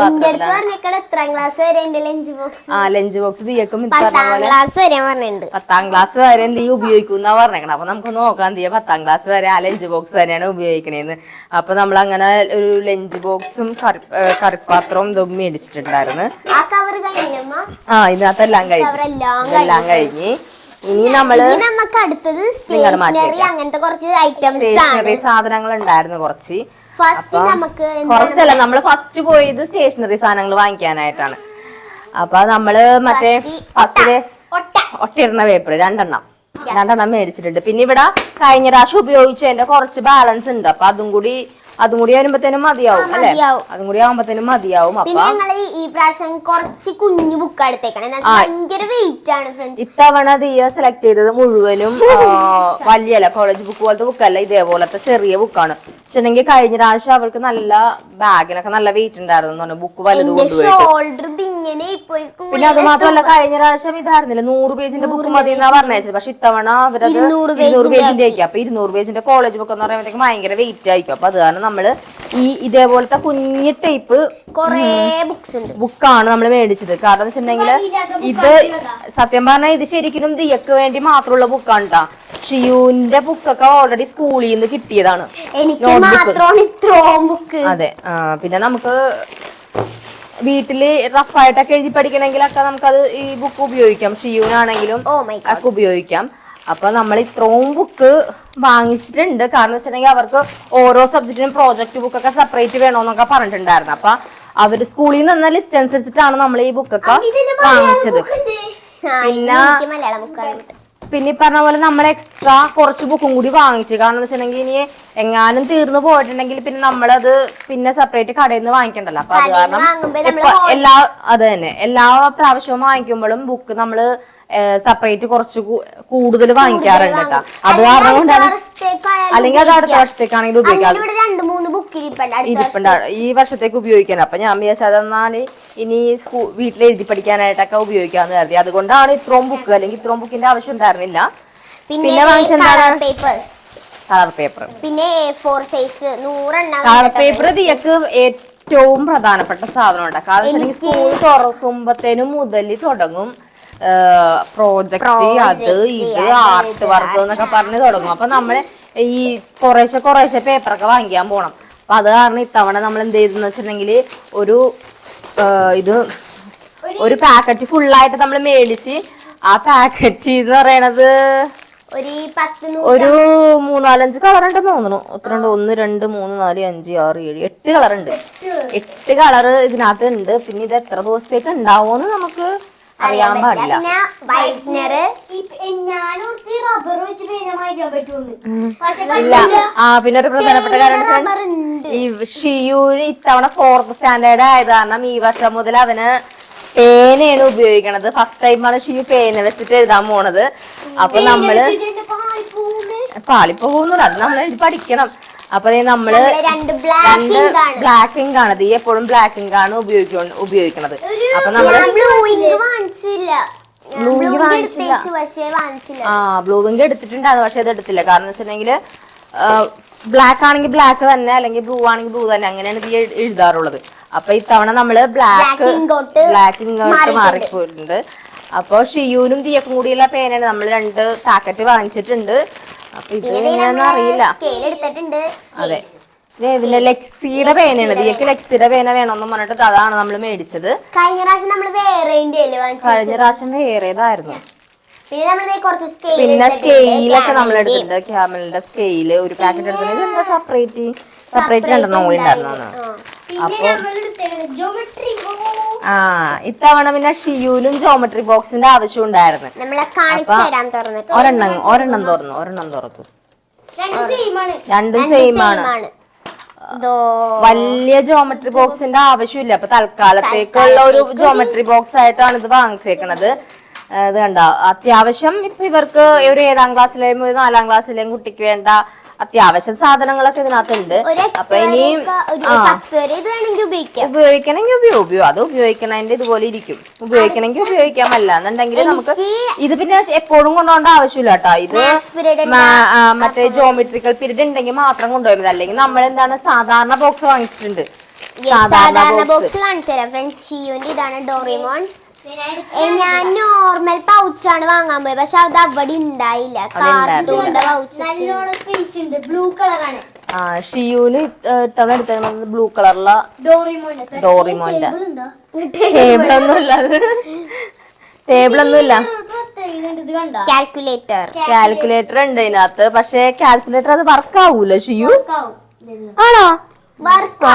[SPEAKER 3] എത്രാം ക്ലാസ് വരെ എന്റെ ലഞ്ച് ബോക്സ്
[SPEAKER 1] ആ ലഞ്ച് ബോക്സ് തീയക്കും
[SPEAKER 3] പത്താം ക്ലാസ് വരെ പറഞ്ഞിട്ടുണ്ട്.
[SPEAKER 1] പത്താം ക്ലാസ് വരെ എന്ത് ഉപയോഗിക്കുന്ന പറഞ്ഞേക്കണം. അപ്പൊ നമുക്ക് നോക്കാൻ തീയ പത്താം ക്ലാസ് വരെ ആ ലഞ്ച് ബോക്സ് തന്നെയാണ് ഉപയോഗിക്കണേന്ന്. അപ്പൊ നമ്മൾ അങ്ങനെ ഒരു ലഞ്ച് ബോക്സും കറിപ്പാത്രവും ഇതും മേടിച്ചിട്ടുണ്ടായിരുന്നു.
[SPEAKER 3] ആ
[SPEAKER 1] ഇതിനകത്തെല്ലാം കഴിഞ്ഞു. എല്ലാം കഴിഞ്ഞ്. ഇനി
[SPEAKER 3] നമ്മൾ നമുക്ക് അടുത്തത് സ്റ്റേഷനറി. അങ്ങനത്തെ കുറച്ച് ഐറ്റംസ്
[SPEAKER 1] സ്റ്റേഷനറി സാധനങ്ങൾ ഉണ്ടായിരുന്നു കുറച്ച്.
[SPEAKER 3] ഫസ്റ്റ് നമുക്ക്
[SPEAKER 1] കുറച്ചല്ല നമ്മൾ ഫസ്റ്റ് പോയത് സ്റ്റേഷനറി സാധനങ്ങൾ വാങ്ങിക്കാനായിട്ടാണ്. അപ്പൊ നമ്മൾ മറ്റേ ഫസ്റ്റിൽ
[SPEAKER 3] ഒട്ട
[SPEAKER 1] ഒട്ടിയിടുന്ന പേപ്പർ രണ്ടെണ്ണം. രണ്ടെണ്ണം മേടിച്ചിട്ടുണ്ട്. പിന്നെ ഇവിടെ കഴിഞ്ഞ പ്രാവശ്യം ഉപയോഗിച്ചതിന്റെ കുറച്ച് ബാലൻസ് ഉണ്ട്. അപ്പൊ അതും കൂടി അതും കൂടി വരുമ്പത്തേനും മതിയാവും അല്ലെ. അതും കൂടി ആവുമ്പത്തേനും മതിയാവും.
[SPEAKER 3] പിന്നെ ഈ- പ്രാവശ്യം കുറച്ച് കുഞ്ഞു ബുക്ക് എടുത്തേക്കണം. ഭയങ്കര വെയിറ്റ് ആണ് ഫ്രണ്ട്സ്
[SPEAKER 1] ഇത്തവണ ദിയ സെലക്ട് ചെയ്തത് മുഴുവനും വലിയല്ല കോളേജ് ബുക്ക് പോലത്തെ ബുക്കല്ല ഇതേപോലത്തെ ചെറിയ ബുക്കാണ് വെച്ചിട്ടുണ്ടെങ്കിൽ കഴിഞ്ഞ പ്രാവശ്യം അവർക്ക് നല്ല ബാഗിനൊക്കെ നല്ല വെയിറ്റ് ഉണ്ടായിരുന്നു പറഞ്ഞു. ബുക്ക് വലുത് കൊണ്ടുപോയിട്ട്. പിന്നെ അത് മാത്രമല്ല കഴിഞ്ഞ പ്രാവശ്യം ഇതായിരുന്നില്ല. നൂറ് പേജിന്റെ ബുക്ക് മതി എന്നാ പറഞ്ഞത് പക്ഷെ ഇത്തവണ അവരത്
[SPEAKER 3] ഇരുന്നൂറ്
[SPEAKER 1] പേജിന്റെ ആയിരിക്കും അപ്പൊ ഇരുന്നൂറ് പേജിന്റെ കോളേജ് ബുക്ക് എന്ന് പറയുമ്പോഴത്തേക്ക് ഭയങ്കര വെയിറ്റ് ആയിരിക്കും. അപ്പൊ അത് കാരണം നമ്മൾ ഈ ഇതേപോലത്തെ കുഞ്ഞി ടൈപ്പ്
[SPEAKER 3] കുറേ ബുക്സ് ഉണ്ട്.
[SPEAKER 1] ബുക്കാണ് നമ്മൾ മേടിച്ചത്. കാരണം വെച്ചിട്ടുണ്ടെങ്കിൽ ഇത് സത്യം പറഞ്ഞാൽ ഇത് ശരിക്കും ദിയക്ക് വേണ്ടി മാത്രമുള്ള ബുക്കാണ് കേട്ടോ ഷിയുവിന്റെ ബുക്കൊക്കെ ഓൾറെഡി സ്കൂളിൽ നിന്ന് കിട്ടിയതാണ്.
[SPEAKER 3] ബുക്ക്
[SPEAKER 1] അതെ. പിന്നെ നമുക്ക് വീട്ടിൽ റഫായിട്ടൊക്കെ എഴുതി പഠിക്കണമെങ്കിലൊക്കെ നമുക്കത് ഈ ബുക്ക് ഉപയോഗിക്കാം. ഷിയൂനാണെങ്കിലും
[SPEAKER 3] ഓ മൈ
[SPEAKER 1] ഒക്കെ ഉപയോഗിക്കാം. അപ്പൊ നമ്മൾ ഇത്രയും ബുക്ക് വാങ്ങിച്ചിട്ടുണ്ട്. കാരണം വെച്ചിട്ടുണ്ടെങ്കിൽ അവർക്ക് ഓരോ സബ്ജക്റ്റിനും പ്രോജക്റ്റ് ബുക്കൊക്കെ സെപ്പറേറ്റ് വേണമെന്നൊക്കെ പറഞ്ഞിട്ടുണ്ടായിരുന്നു. അപ്പൊ അവർ സ്കൂളിൽ നിന്ന് ലിസ്റ്റ് അനുസരിച്ചിട്ടാണ് നമ്മൾ ഈ ബുക്കൊക്കെ വാങ്ങിച്ചത്. പിന്നെ പിന്നെ പറഞ്ഞ പോലെ നമ്മൾ എക്സ്ട്രാ കുറച്ച് ബുക്കും കൂടി വാങ്ങിച്ചു. കാരണം എന്ന് വെച്ചിട്ടുണ്ടെങ്കിൽ ഇനി എങ്ങാനും തീർന്നു പോയിട്ടുണ്ടെങ്കിൽ പിന്നെ നമ്മളത് പിന്നെ സെപ്പറേറ്റ് കടയിൽ നിന്ന് വാങ്ങിക്കണ്ടല്ലോ. അപ്പൊ അത് കാരണം എല്ലാ അത് തന്നെ. എല്ലാ പ്രാവശ്യവും വാങ്ങിക്കുമ്പോഴും ബുക്ക് നമ്മൾ സെപ്പറേറ്റ് കുറച്ച് കൂടുതൽ വാങ്ങിക്കാറുണ്ട് കേട്ടോ. അത് കാരണം കൊണ്ടാണ് അല്ലെങ്കിൽ അത് അടുത്ത വർഷത്തേക്കാണെങ്കിലും ഉപയോഗിക്കാം. ഈ വർഷത്തേക്ക് ഉപയോഗിക്കാൻ അപ്പൊ ഞാൻ വിചാരിച്ചത് അതെന്നാൽ ഇനി സ്കൂ വീട്ടിൽ എഴുതി പഠിക്കാനായിട്ടൊക്കെ ഉപയോഗിക്കാന്ന് കരുതി. അതുകൊണ്ടാണ് ഇത്രയും ബുക്ക് അല്ലെങ്കിൽ ഇത്രയും ബുക്കിന്റെ ആവശ്യം ഉണ്ടായിരുന്നില്ല.
[SPEAKER 3] പിന്നെ
[SPEAKER 1] വാങ്ങിച്ചെന്താണ്?
[SPEAKER 3] കളർ
[SPEAKER 1] പേപ്പർ
[SPEAKER 3] പിന്നെ സൈസ്
[SPEAKER 1] കളർ പേപ്പർ ദിയക്ക് ഏറ്റവും പ്രധാനപ്പെട്ട സാധനം വെച്ചിട്ടുണ്ടെങ്കിൽ സ്കൂൾ തുറക്കുമ്പത്തേനും മുതൽ തുടങ്ങും. പ്രോജക്റ്റ് അത് ഇത് ആർട്ട് വർക്ക് എന്നൊക്കെ പറഞ്ഞ് തുടങ്ങും. അപ്പൊ നമ്മൾ ഈ കുറേശ്ശെ കുറേശ്ശെ പേപ്പറൊക്കെ വാങ്ങിക്കാൻ പോണം. അപ്പൊ അത് കാരണം ഇത്തവണ നമ്മൾ എന്ത് ചെയ്തെന്ന് വെച്ചിട്ടുണ്ടെങ്കിൽ ഒരു ഇത് ഒരു പാക്കറ്റ് ഫുള്ളായിട്ട് നമ്മൾ മേടിച്ച് ആ പാക്കറ്റ് എന്ന് പറയണത്
[SPEAKER 3] ഒരു പത്ത് നൂ-
[SPEAKER 1] ഒരു മൂന്നാലഞ്ച് കളർ ഉണ്ടെന്ന് തോന്നുന്നു. എത്ര ഉണ്ട്? ഒന്ന് രണ്ട് മൂന്ന് നാല് അഞ്ച് ആറ് ഏഴ് എട്ട് കളർ ഉണ്ട് എട്ട് കളർ ഇതിനകത്ത് ഉണ്ട്. പിന്നെ ഇത് എത്ര ദിവസത്തേക്ക് ഉണ്ടാവുമെന്ന് നമുക്ക് അറിയാൻ പാടില്ല.
[SPEAKER 3] പിന്നെ വൈറ്റ്നർ
[SPEAKER 4] റബ്ബർ വെച്ച് പറ്റുമെന്ന്
[SPEAKER 1] ഇല്ല. ആ പിന്നെ ഒരു പ്രധാനപ്പെട്ട കാര്യം friends, ഈ ഷിയൂർ ഇത്തവണ ഫോർത്ത് സ്റ്റാൻഡേർഡ് ആയത് കാരണം ഈ വർഷം മുതൽ അവന് പേനയാണ് ഉപയോഗിക്കണത്. ഫസ്റ്റ് ടൈമാണ് ഷിയു പേന വെച്ചിട്ട് എഴുതാൻ പോണത്. അപ്പൊ നമ്മൾ പാളിപ്പോകുന്നു അത് നമ്മൾ പഠിക്കണം. അപ്പൊ നമ്മൾ
[SPEAKER 3] രണ്ട് ബ്ലാക്ക് ഇങ്ക് ആണ്.
[SPEAKER 1] ഈ എപ്പോഴും ബ്ലാക്ക് ഇങ്ക് ആണ് ഉപയോഗിക്ക ഉപയോഗിക്കണത്. അപ്പൊ നമ്മൾ
[SPEAKER 3] ബ്ലൂ ഇങ്ക് വാങ്ങിച്ചില്ല.
[SPEAKER 1] ആ ബ്ലൂ ഇങ്ക് എടുത്തിട്ടുണ്ടായിരുന്നു പക്ഷെ അത് എടുത്തില്ല. കാരണം വെച്ചിട്ടുണ്ടെങ്കിൽ ബ്ലാക്ക് ആണെങ്കിൽ ബ്ലാക്ക് തന്നെ അല്ലെങ്കിൽ ബ്ലൂ ആണെങ്കിൽ ബ്ലൂ തന്നെ. അങ്ങനെയാണ് ഇത് എഴുതാറുള്ളത്. അപ്പൊ ഇത്തവണ നമ്മൾ ബ്ലാക്ക് ബ്ലാക്ക് ഇങ്ങോട്ട്. മാറിപ്പോയിട്ടുണ്ട്. അപ്പൊ ഷിയൂനും ദിയക്കും കൂടിയുള്ള പേനാണ് നമ്മൾ രണ്ട് പാക്കറ്റ് വാങ്ങിച്ചിട്ടുണ്ട്. അപ്പൊ ഇത് എങ്ങനെയാണെന്ന് അറിയില്ല.
[SPEAKER 3] എടുത്തിട്ടുണ്ട്
[SPEAKER 1] അതെ. ഇതിന്റെ ലെക്സിയുടെ പേനയാണ്. ദിയക്ക് ലക്സിയുടെ പേന വേണമെന്ന് പറഞ്ഞിട്ട് അതാണ് നമ്മൾ മേടിച്ചത്.
[SPEAKER 3] കഴിഞ്ഞ പ്രാവശ്യം നമ്മൾ വേറെ
[SPEAKER 1] കഴിഞ്ഞ പ്രാവശ്യം വേറേതായിരുന്നു.
[SPEAKER 3] പിന്നെ
[SPEAKER 1] പിന്നെ സ്കെയിലൊക്കെ നമ്മൾ എടുത്തിട്ടുണ്ട്. ക്യാമലിന്റെ സ്കെയിൽ ഒരു പാക്കറ്റ് എടുത്തിട്ടുണ്ട്. സെപ്പറേറ്റ് സെപ്പറേറ്റ് രണ്ടെണ്ണം കൂടി ഉണ്ടായിരുന്നു. ആ ഇത്തവണ പിന്നെ ഷിയൂലും ജോമെട്രി ബോക്സിന്റെ ആവശ്യം ഉണ്ടായിരുന്നു. ഒരെണ്ണം ഒരെണ്ണം തുറന്നു. ഒരെണ്ണം തുറന്നു.
[SPEAKER 4] രണ്ട് സെയിം ആണ്.
[SPEAKER 1] വലിയ ജോമെട്രി ബോക്സിന്റെ ആവശ്യമില്ല. അപ്പൊ തൽക്കാലത്തേക്കുള്ള ഒരു ജോമെട്രി ബോക്സ് ആയിട്ടാണ് ഇത് വാങ്ങിച്ചേക്കണത്. ഇത് കണ്ട? അത്യാവശ്യം ഇപ്പൊ ഇവർക്ക് ഒരു ഏഴാം ക്ലാസ്സിലെയും ഒരു നാലാം ക്ലാസ്സിലെയും കുട്ടിക്ക് വേണ്ട അത്യാവശ്യം സാധനങ്ങളൊക്കെ ഇതിനകത്തുണ്ട്. അപ്പൊ ഇനി
[SPEAKER 3] ഒരു
[SPEAKER 1] ആ.
[SPEAKER 3] പത്ത് വരെ ഇത് വേണമെങ്കിൽ ഉപയോഗിക്കാം.
[SPEAKER 1] ഉപയോഗിക്കണമെങ്കിൽ ഉപയോഗിക്കും അത് ഉപയോഗിക്കണതിന്റെ ഇതുപോലെ ഇരിക്കും. ഉപയോഗിക്കണമെങ്കിൽ ഉപയോഗിക്കാം. അല്ല എന്നുണ്ടെങ്കിൽ നമുക്ക് ഇത് പിന്നെ എപ്പോഴും കൊണ്ടുപോകേണ്ട ആവശ്യമില്ല കേട്ടോ. ഇത് മറ്റേ ജോമെട്രിക്കൽ പീരീഡ് ഉണ്ടെങ്കിൽ മാത്രം കൊണ്ടുപോയത് അല്ലെങ്കിൽ നമ്മൾ എന്താണ് സാധാരണ ബോക്സ് വാങ്ങിച്ചിട്ടുണ്ട്.
[SPEAKER 3] സാധാരണ ബോക്സ് കാണിച്ചു തരാം ഫ്രണ്ട്സ് ഷിയുന്റെ ഇതാണ് ഡോറിമോൺ ഞാൻ നോർമൽ പൗച്ചാണ് വാങ്ങാൻ പോയത് പക്ഷെ അത് അവിടെ ഉണ്ടായില്ല. കാർട്ടൂണിന്റെ പൗച്ച്
[SPEAKER 4] ബ്ലൂ കളറാണ്
[SPEAKER 1] ആ ഷിയൂന് ഇത്തവണ എടുത്തേക്കുന്നത് ബ്ലൂ കളറുള്ള
[SPEAKER 4] ഡോറിമോന്റെ
[SPEAKER 1] ടേബിൾ ഒന്നും ടേബിൾ ഒന്നും ഇല്ല
[SPEAKER 3] കാൽക്കുലേറ്റർ
[SPEAKER 1] കാൽക്കുലേറ്റർ ഉണ്ട് ഇതിനകത്ത്. പക്ഷെ കാൽക്കുലേറ്റർ അത് വർക്ക് ആവൂല ഷിയു. ആണോ?
[SPEAKER 3] വർക്ക്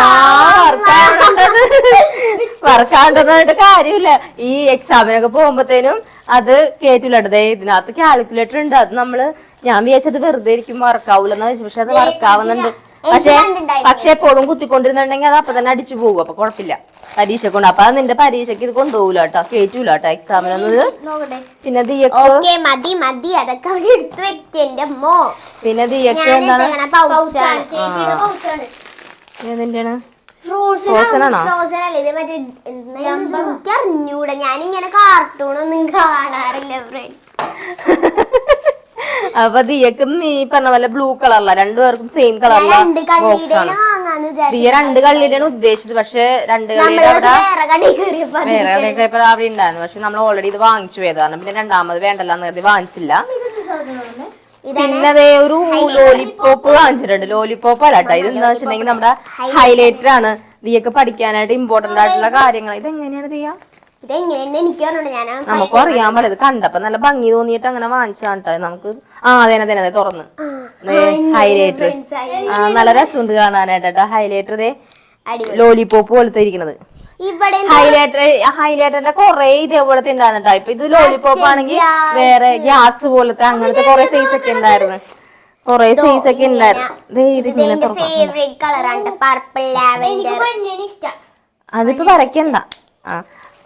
[SPEAKER 1] വർക്കാണ്ടെന്നായിട്ട് കാര്യമില്ല. ഈ എക്സാമിനൊക്കെ പോകുമ്പത്തേനും അത് കേട്ടില്ലടേ ഇതിനകത്ത് കാൽക്കുലേറ്റർ ഉണ്ട്. അത് നമ്മൾ ഞാൻ വിചാരിച്ചത് വെറുതെ ഇരിക്കും വർക്കാവൂലെന്ന് വെച്ചു പക്ഷെ അത് വർക്കാവുന്നുണ്ട്. പക്ഷെ. പക്ഷെ എപ്പോഴും കുത്തിക്കൊണ്ടിരുന്നുണ്ടെങ്കിൽ അത് അപ്പൊ തന്നെ അടിച്ചു പോകും. അപ്പൊ കുഴപ്പമില്ല. പരീക്ഷ കൊണ്ട് അപ്പൊ അത് നിന്റെ പരീക്ഷയ്ക്ക് ഇത് കൊണ്ടുപോകില്ല കേട്ടോ. കേറ്റൂല കേട്ടോ എക്സാമിനൊന്നും പിന്നെ
[SPEAKER 3] മതി മതി. അതൊക്കെ അവിടെ എടുത്ത് വെക്ക്
[SPEAKER 1] പിന്നെ ദിയക്ക് എന്താണ്?
[SPEAKER 3] എനിക്ക് അറിഞ്ഞൂടാ ഞാനിങ്ങനെ കാർട്ടൂണൊന്നും കാണാറില്ല
[SPEAKER 1] അപ്പൊ ദിയക്കും ഈ പറഞ്ഞ പോലെ ബ്ലൂ കളറില രണ്ടുപേർക്കും സെയിം കളറില ദിയ രണ്ട് കള്ളിയിലാണ് ഉദ്ദേശിച്ചത്. പക്ഷെ രണ്ട് കള്ളിയുടെ അവിടെ ഉണ്ടായിരുന്നു. പക്ഷെ നമ്മൾ ഓൾറെഡി ഇത് വാങ്ങിച്ചു പോയതാണ്. പിന്നെ രണ്ടാമത് വേണ്ടല്ലോ എന്ന് കരുതി വാങ്ങിച്ചില്ല. പിന്നെ അതേ ഒരു ലോലിപോപ്പ് കാണിച്ചിട്ടുണ്ട്. ലോലിപോപ്പ് അല്ല കേട്ടോ ഇത് എന്താ വെച്ചിട്ടുണ്ടെങ്കിൽ നമ്മുടെ ഹൈലൈറ്റർ ആണ്. ദിയൊക്കെ പഠിക്കാനായിട്ട് ഇമ്പോർട്ടന്റ് ആയിട്ടുള്ള കാര്യങ്ങൾ. ഇത് എങ്ങനെയാണ് ദിയ?
[SPEAKER 3] ഇതെങ്ങനെയാണെന്ന് എനിക്ക് പറഞ്ഞോണ്ട് ഞാൻ
[SPEAKER 1] നമുക്കും അറിയാൻ പാടില്ല. ഇത് കണ്ടപ്പോ നല്ല ഭംഗി തോന്നിയിട്ട് അങ്ങനെ വാങ്ങിച്ചാണ് കേട്ടോ നമുക്ക് ആ അതെ അതെ അതെ തുറന്ന്. ഹൈലൈറ്റർ നല്ല രസമുണ്ട് കാണാനായിട്ട് കേട്ടോ ഹൈലൈറ്റർ
[SPEAKER 3] ലോലിപ്പോപ്പ്
[SPEAKER 1] ലോലിപോപ്പ് പോലത്തെ ഇരിക്കണത്. ഹൈലൈറ്റർ ഹൈലൈറ്ററിന്റെ കൊറേ ഇതേപോലത്തെ ഉണ്ടായിരുന്നു ഇപ്പൊ ഇത് ലോലിപോപ്പ് ആണെങ്കിൽ വേറെ ഗ്യാസ് പോലത്തെ അങ്ങനത്തെ കൊറേ സൈസ് ഒക്കെ ഉണ്ടായിരുന്നു. കൊറേ സൈസ് ഒക്കെ ഉണ്ടായിരുന്നു. അതിപ്പോ വരയ്ക്കണ്ട. ആ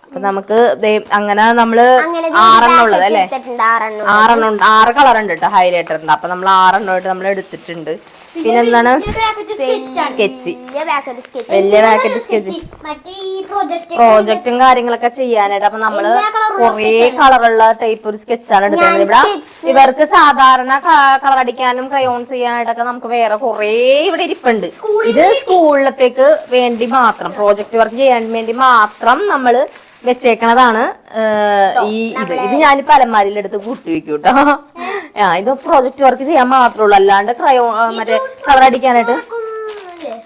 [SPEAKER 1] അപ്പൊ നമുക്ക് ദേ അങ്ങനെ
[SPEAKER 3] നമ്മൾ
[SPEAKER 1] ആറെണ്ണം ഉള്ളത് അല്ലെ?
[SPEAKER 3] എടുത്തിട്ടുണ്ട് ആറെണ്ണം.
[SPEAKER 1] ആറ് കളർ ഉണ്ട് കേട്ടോ ഹൈലൈറ്ററിന്റെ അപ്പൊ നമ്മൾ ആറെണ്ണമായിട്ട് നമ്മൾ എടുത്തിട്ടുണ്ട്. പിന്നെ എന്താണ്? സ്കെച്ച്
[SPEAKER 3] വലിയ പാക്കറ്റ് സ്കെച്ച്
[SPEAKER 1] പ്രോജക്റ്റും കാര്യങ്ങളൊക്കെ ചെയ്യാനായിട്ട് അപ്പൊ നമ്മൾ കൊറേ കളറുള്ള ടൈപ്പ് ഒരു സ്കെച്ചാണ് എടുക്കുന്നത് ഇവിടെ ഇവർക്ക് സാധാരണ കളർ അടിക്കാനും ക്രയോൺസ് ചെയ്യാനായിട്ടൊക്കെ നമുക്ക് വേറെ കൊറേ ഇവിടെ ഇരിപ്പുണ്ട്. ഇത് സ്കൂളിലത്തേക്ക് വേണ്ടി മാത്രം. പ്രോജക്റ്റ് വർക്ക് ചെയ്യാൻ വേണ്ടി മാത്രം നമ്മൾ വെച്ചേക്കണതാണ്. ഈ ഇത് ഇത് ഞാനിപ്പോ അലമാരിയിലെടുത്ത് കൂട്ടി വെക്കും കേട്ടോ ആ ഇത് പ്രോജക്റ്റ് വർക്ക് ചെയ്യാൻ മാത്രമേ ഉള്ളൂ അല്ലാണ്ട് ക്രയോ മറ്റേ കളർ അടിക്കാനായിട്ട്.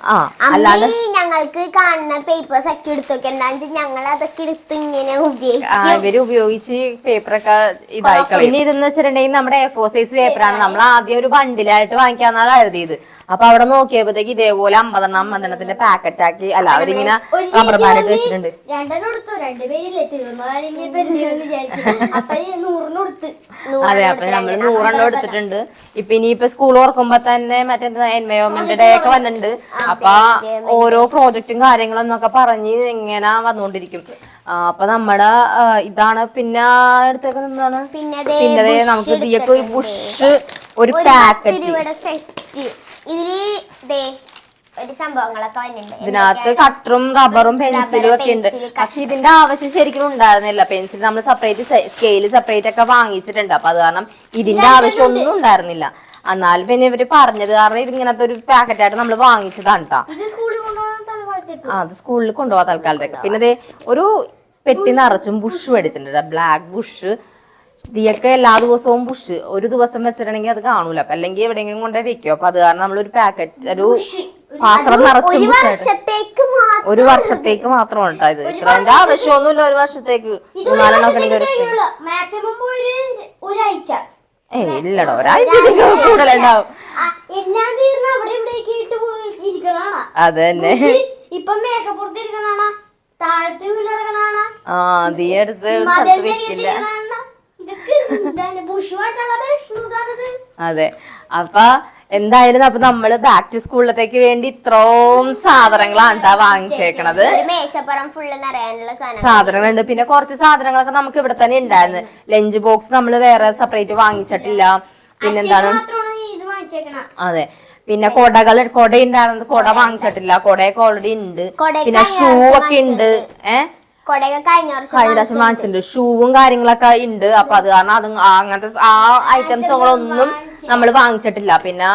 [SPEAKER 1] ആ അല്ലാണ്ട്
[SPEAKER 3] അമ്മി ഞങ്ങൾക്ക് കാണുന്ന പേപ്പേഴ്സ് ഒക്കെ എന്താന്ന് ഞങ്ങൾ അതൊക്കെ എടുത്ത് ഇങ്ങനെ
[SPEAKER 1] ആ,
[SPEAKER 3] ഉപയോഗിക്കും.
[SPEAKER 1] ഇവർ ഉപയോഗിച്ച് പേപ്പറൊക്കെ ഇതായി. പിന്നെ ഇതെന്ന് വെച്ചിട്ടുണ്ടെങ്കിൽ നമ്മുടെ എ ഫോർ സൈസ് പേപ്പറാണ് നമ്മൾ ആദ്യം ഒരു ബണ്ടിലായിട്ട് വാങ്ങിക്കാന്നാണ് കരുതിയത് അപ്പൊ അവിടെ നോക്കിയപ്പോഴത്തേക്ക് ഇതേപോലെ അമ്പതെണ്ണം അമ്പതെണ്ണത്തിന്റെ പാക്കറ്റ് ആക്കി. അല്ല അവരിങ്ങനെ റബ്ബർ ബാൻഡ് വെച്ചിട്ടുണ്ട്.
[SPEAKER 4] രണ്ടെണ്ണം എടുത്തു രണ്ടുപേരില്ലേ
[SPEAKER 1] അതെ അപ്പൊ നമ്മൾ നൂറെണ്ണം എടുത്തിട്ടുണ്ട്. ഇപ്പൊ ഇനിയിപ്പൊ സ്കൂൾ ഓർക്കുമ്പോ തന്നെ മറ്റേ എൻവയോൺമെന്റ് ഡേ ഒക്കെ വന്നിട്ടുണ്ട്. അപ്പൊ ഓരോ പ്രോജക്റ്റും കാര്യങ്ങളും എന്നൊക്കെ പറഞ്ഞ് ഇങ്ങനെ വന്നുകൊണ്ടിരിക്കും അപ്പൊ നമ്മുടെ ഇതാണ് പിന്നെ അടുത്തൊക്കെ നിന്നാണ്
[SPEAKER 3] പിന്നെ
[SPEAKER 1] നമുക്ക് ബുഷ് ഒരു പാക്കറ്റ്
[SPEAKER 3] ഇതിൽ ദേ ഒരു സംഭവങ്ങളൊക്കെ വന്നിട്ടുണ്ട്.
[SPEAKER 1] ഇതിനകത്ത് കട്ടറും റബ്ബറും പെൻസിലും ഒക്കെ ഉണ്ട്. പക്ഷെ ഇതിന്റെ ആവശ്യം ശരിക്കും ഉണ്ടായിരുന്നില്ല. പെൻസിൽ നമ്മൾ സെപ്പറേറ്റ് സ്കെയിൽ സെപ്പറേറ്റ് ഒക്കെ വാങ്ങിച്ചിട്ടുണ്ട്. അപ്പൊ അത് കാരണം ഇതിന്റെ ആവശ്യം ഒന്നും ഉണ്ടായിരുന്നില്ല. എന്നാലും പിന്നെ ഇവർ പറഞ്ഞത് കാരണം ഇതിങ്ങനത്തെ ഒരു പാക്കറ്റായിട്ട് നമ്മൾ വാങ്ങിച്ചതാണ് കേട്ടോ അത് സ്കൂളിൽ കൊണ്ടുപോകാൻ തൽക്കാലത്തേക്ക്. പിന്നെ ഒരു പെട്ടി നിറച്ചും ബുഷ് മേടിച്ചിട്ടുണ്ട് ബ്ലാക്ക് ബുഷ് ഇതിയൊക്കെ എല്ലാ ദിവസവും പുഷ് ഒരു ദിവസം വെച്ചിട്ടുണ്ടെങ്കിൽ അത് കാണൂല. അപ്പൊ അല്ലെങ്കിൽ എവിടെയെങ്കിലും കൊണ്ടേ വെക്കും. അപ്പൊ അത് കാരണം നമ്മളൊരു പാക്കറ്റ് ഒരു പാത്രം നിറച്ച്
[SPEAKER 3] ഒരു വർഷത്തേക്ക് മാത്രം
[SPEAKER 1] ഇത്ര മാത്രമാണ് കേട്ടോ ഇത്. ഇത്രേന്റെ ആവശ്യമൊന്നുമില്ല. ഒരു വർഷത്തേക്ക് ഏയ് ഇല്ലടോ. ഒരാഴ്ച കൂടുതലുണ്ടാവും. അത് തന്നെ
[SPEAKER 4] ഇപ്പൊ മേശപ്പുറത്ത് താഴത്ത് വീണിറങ്ങണാണ്
[SPEAKER 1] ആ നീ എടുത്ത് അതെ. അപ്പൊ എന്തായിരുന്നു അപ്പൊ നമ്മൾ ബാക്ക് ടു സ്കൂളിലത്തേക്ക് വേണ്ടി ഇത്രയും സാധനങ്ങളാണ് ട്ടാ വാങ്ങിച്ചേക്കണത്. സാധനങ്ങളുണ്ട്. പിന്നെ കുറച്ച് സാധനങ്ങളൊക്കെ നമുക്ക് ഇവിടെ തന്നെ ഉണ്ടായിരുന്നു. ലഞ്ച് ബോക്സ് നമ്മൾ വേറെ സെപ്പറേറ്റ് വാങ്ങിച്ചിട്ടില്ല. പിന്നെന്താണ് അതെ. പിന്നെ കൊടകൾ കൊട ഉണ്ടായിരുന്നത് കൊട വാങ്ങിച്ചിട്ടില്ല. കൊടയൊക്കെ ഓൾറെഡി ഉണ്ട്. പിന്നെ ഷൂ ഒക്കെ ഉണ്ട്. ഏഹ്
[SPEAKER 3] കഴിഞ്ഞ
[SPEAKER 1] പ്രാവശ്യം വാങ്ങിച്ചിട്ടുണ്ട്. ഷൂവും കാര്യങ്ങളൊക്കെ ഉണ്ട്. അപ്പൊ അത് കാരണം അത് അങ്ങനത്തെ ആ ഐറ്റംസുകളൊന്നും നമ്മൾ വാങ്ങിച്ചിട്ടില്ല. പിന്നെ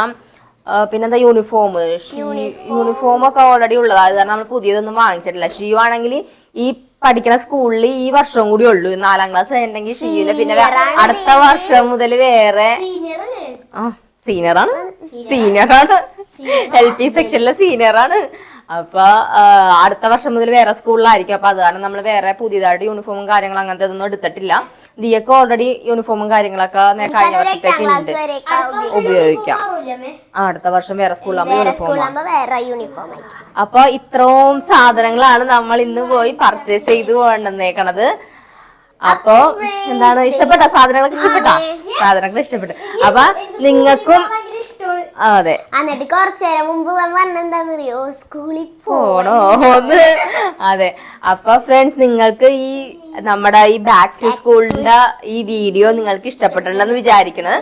[SPEAKER 1] പിന്നെന്താ യൂണിഫോം യൂണിഫോം ഒക്കെ ഓൾറെഡി ഉള്ളത്. അത് കാരണം നമ്മൾ പുതിയതൊന്നും വാങ്ങിച്ചിട്ടില്ല. ഷീ ആണെങ്കിൽ ഈ പഠിക്കുന്ന സ്കൂളിൽ ഈ വർഷം കൂടി ഉള്ളൂ. നാലാം ക്ലാസ് കഴിഞ്ഞിട്ടുണ്ടെങ്കിൽ ഷീയിൽ പിന്നെ അടുത്ത വർഷം മുതൽ വേറെ
[SPEAKER 4] സീനിയർ ആണ്.
[SPEAKER 1] ആ സീനിയറാണ് സീനിയറാണ് എൽ പി സെക്ഷനിലെ സീനിയറാണ് അപ്പൊ അടുത്ത വർഷം മുതൽ വേറെ സ്കൂളിലായിരിക്കും. അപ്പൊ അത് കാരണം നമ്മൾ വേറെ പുതിയതായിട്ട് യൂണിഫോമും കാര്യങ്ങളും അങ്ങനത്തെ ഒന്നും എടുത്തിട്ടില്ല. ദിയൊക്കെ ഓൾറെഡി യൂണിഫോമും കാര്യങ്ങളൊക്കെ നേ- കഴിഞ്ഞ
[SPEAKER 3] ഒരു
[SPEAKER 1] വർഷത്തേക്ക് ഉണ്ട് ഉപയോഗിക്കാം. അടുത്ത വർഷം വേറെ സ്കൂളിലാകുമ്പോൾ
[SPEAKER 3] വേറെ
[SPEAKER 1] യൂണിഫോം അപ്പൊ ഇത്രയും സാധനങ്ങളാണ് നമ്മൾ ഇന്ന് പോയി പർച്ചേസ് ചെയ്ത് കൊണ്ടുവന്നേക്കണത്. അപ്പൊ എന്താണ് ഇഷ്ടപ്പെട്ട സാധനങ്ങളൊക്കെ ഇഷ്ടപ്പെട്ട? സാധനങ്ങൾ ഇഷ്ടപ്പെട്ടു. അപ്പൊ നിങ്ങൾക്കും അതെ.
[SPEAKER 3] എന്നിട്ട് കുറച്ചു നേരം മുമ്പ് പറഞ്ഞെന്താന്നറിയോ സ്കൂളിൽ
[SPEAKER 1] പോണോ ഒന്ന് അതെ. അപ്പൊ ഫ്രണ്ട്സ് നിങ്ങൾക്ക് ഈ നമ്മുടെ ഈ ബാക്ക് ടു സ്കൂളിന്റെ ഈ വീഡിയോ നിങ്ങൾക്ക് ഇഷ്ടപ്പെട്ടിട്ടുണ്ടെന്ന് വിചാരിക്കുന്നത്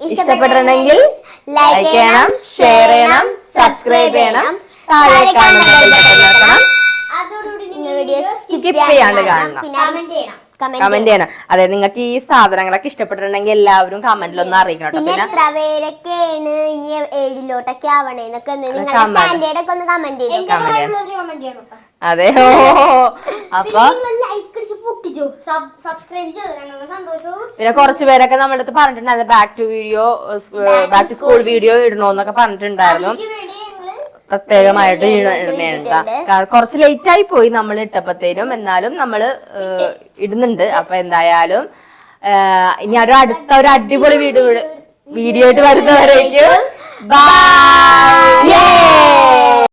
[SPEAKER 1] ഇഷ്ടപ്പെട്ടിട്ടുണ്ടെങ്കിൽ ലൈക്ക് ചെയ്യണം ഷെയർ ചെയ്യണം സബ്സ്ക്രൈബ് ചെയ്യണം. താഴെ കാണുന്ന
[SPEAKER 3] വീഡിയോ
[SPEAKER 1] സ്കിപ്പ് ചെയ്യാണ്ട് കാണണം.
[SPEAKER 4] കമന്റ് ചെയ്യണം.
[SPEAKER 3] കമന്റ്
[SPEAKER 1] കമന്റ് അതെ നിങ്ങൾക്ക് ഈ സാധനങ്ങളൊക്കെ ഇഷ്ടപ്പെട്ടിട്ടുണ്ടെങ്കിൽ എല്ലാവരും കമന്റിൽ ഒന്ന് അറിയിക്കണം കേട്ടോ.
[SPEAKER 3] പിന്നെ
[SPEAKER 1] പിന്നെ
[SPEAKER 3] എത്ര പേരൊക്കെയാണ് ഇനി ഏഴിലോട്ടൊക്കെ ആവണേന്നൊക്കെ ഒന്ന് നിങ്ങളുടെ സ്റ്റാൻഡേർഡ് ഒക്കെ ഒന്ന് കമന്റ് ചെയ്തു?
[SPEAKER 4] എന്റെ പ്രായമുള്ളവര് കമന്റ് ചെയ്യണം
[SPEAKER 1] അതെ. ഓ അപ്പൊ
[SPEAKER 4] പിന്നെ
[SPEAKER 1] കുറച്ച് പേരൊക്കെ നമ്മുടെ അടുത്ത് പറഞ്ഞിട്ടുണ്ടായിരുന്നു. Back to video back to school video ഇടണോന്നൊക്കെ പറഞ്ഞിട്ടുണ്ടായിരുന്നു. പ്രത്യേകമായിട്ട് ഇടണേണ്ട. കുറച്ച് ലേറ്റ് ആയി പോയി നമ്മൾ ഇട്ടപ്പത്തേനും. എന്നാലും നമ്മൾ ഇടുന്നുണ്ട്. അപ്പൊ എന്തായാലും ഇനി ഒരു അടുത്ത ഒരു അടിപൊളി വീഡിയോ വീഡിയോ ആയിട്ട് വരുന്നവരേക്കും. ബൈ